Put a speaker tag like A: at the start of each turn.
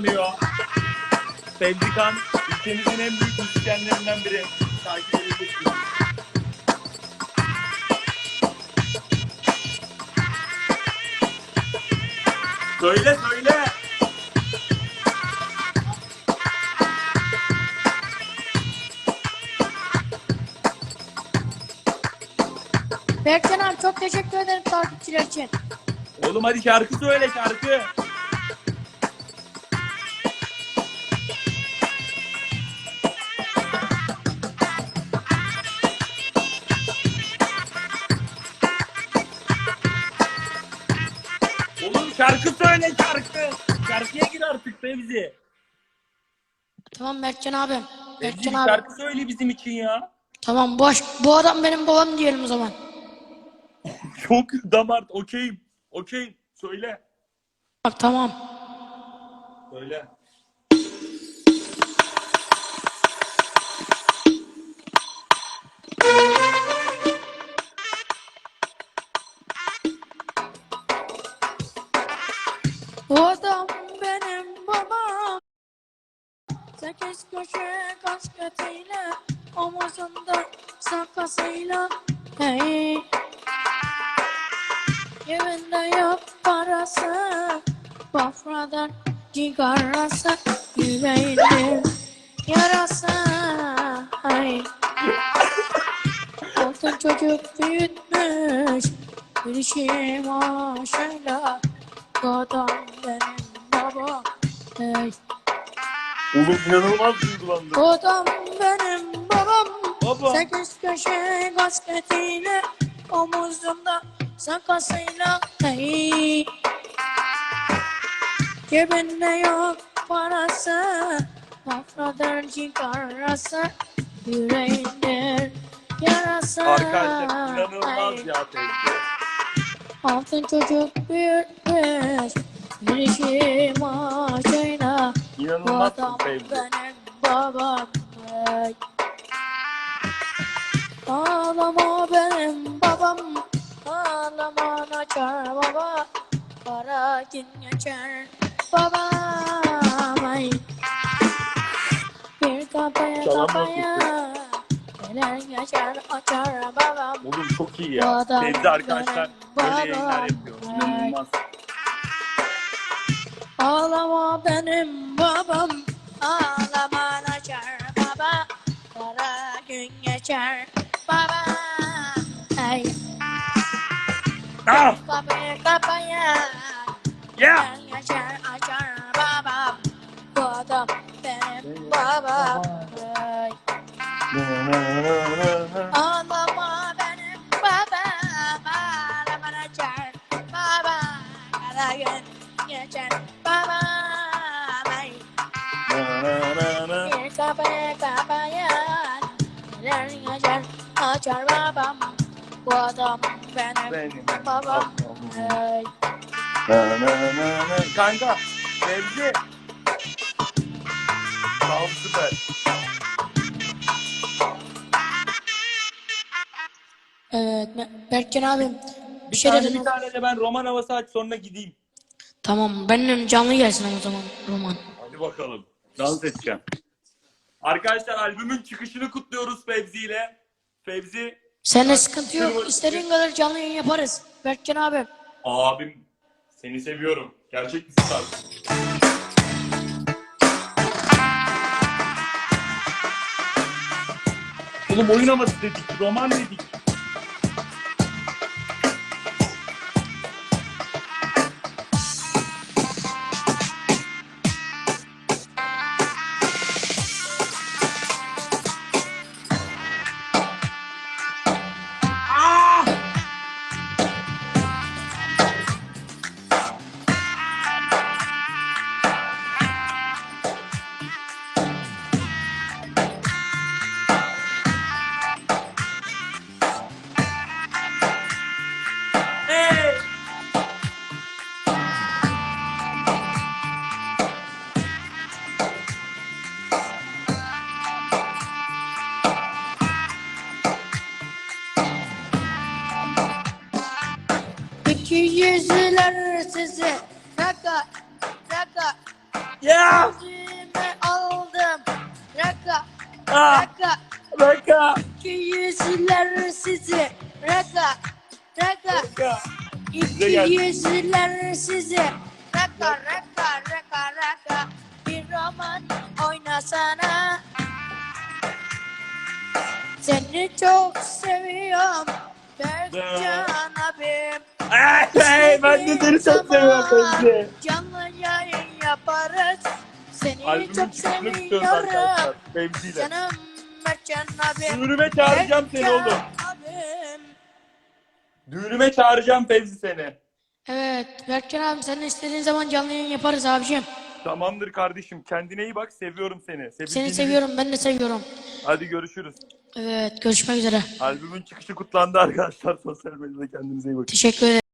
A: kazanıyor. Fevzi Kan ülkemizin en büyük müzisyenlerinden biri. Takip edebilirsiniz. Söyle söyle.
B: Berkcan abi çok teşekkür ederim takipçiler için.
A: Oğlum hadi şarkı söyle şarkı. Söyle şarkı. Şarkıya gir artık Fevzi.
B: Tamam Berkcan abi.
A: Fevzi
B: Berkcan
A: bir
B: abi.
A: şarkı söyle bizim için ya.
B: Tamam boş. Bu adam benim babam diyelim o zaman.
A: Çok damar. Okeyim. Okeyim. Söyle.
B: Bak tamam.
A: Söyle.
B: Köşe kasketiyle omuzunda sakasıyla hey. Cebinde yok parası Bafradan cigarası Yüreğinde yarası hey. Altın çocuk büyütmüş Bir işi maşayla Adam benim babam hey.
A: Oğlum inanılmaz duygulandım.
B: Adam benim babam
A: Baba.
B: Sekiz köşe kasketiyle Omuzumda sakasıyla hey. Cebinde yok parası Kafradır cigarası Yüreğindir yarası
A: Arkadaşlar inanılmaz
B: Hey.
A: ya Fevzi.
B: Altın çocuk büyütmüş Bir işi maaşıyla Bu
A: İnanılmazsın Fevzi.
B: benim babam hey. Ağlama benim babam Ağlama açar baba Para gün geçer babam ay. Bir
A: Çalamaz
B: kafaya Neler geçer açar babam
A: Oğlum çok iyi ya. Fevzi arkadaşlar
B: benim
A: böyle yayınlar
B: babam.
A: yapıyor. İnanılmaz.
B: Ağlama benim babam Ağlama açar baba. Kara gün geçer baba. Hey
A: Ah!
B: kapıyı kapaya
A: Yeah!
B: Gün geçer açar babam. Bu adam benim babam Hey Ağlama benim babam. Ağlama açar baba. Kara gün geçer Geçer açar babam Bu adam benim,
A: Benim
B: babam hey.
A: Kanka Fevzi. Tamam süper.
B: Evet Be- Berkcan abim bir
A: Bir
B: şey
A: tane,
B: dedin
A: bir tane de ben roman havası aç sonra gideyim.
B: Tamam benim canlı gelsin o zaman roman
A: Hadi bakalım. Dans edeceğim. Arkadaşlar albümün çıkışını kutluyoruz Fevzi ile. Fevzi
B: Seninle sıkıntı yok istediğin kadar canlı yayın yaparız Berkcan abim
A: abim seni seviyorum. Gerçek bir star. Oğlum oyun havası dedik, roman dedik.
B: İki yüzlüler sizi Raka Raka
A: Ya!
B: Yüzüme aldım. Raka.
A: Ah!
B: Raka.
A: Raka!
B: İki yüzler sizi. Raka. Raka.
A: Raka!
B: İki
A: geldi.
B: yüzler sizi. Raka raka raka raka. Bir roman oynasana. Seni çok seviyorum. Berkcan
A: hey, ben de seni çok seviyorum.
B: Canlı yayın yaparız. Seni
A: Albümün
B: çok
A: tutuyoruz arkadaşlar.
B: seviyorum.
A: Fevzi'yle.
B: Canım Berkcan abim.
A: Düğünüme çağıracağım seni oğlum.
B: abim.
A: Düğünüme çağıracağım Fevzi seni.
B: Evet Berkcan abim sen istediğin zaman canlı yayın yaparız abiciğim.
A: Tamamdır kardeşim. Kendine iyi bak. Seviyorum seni.
B: Seni
A: Sevildiğini
B: seviyorum ben de seviyorum.
A: Hadi görüşürüz.
B: Evet görüşmek üzere.
A: Albümün çıkışı kutlandı arkadaşlar. Sosyal medyada kendinize iyi bakın.
B: Teşekkür ederim.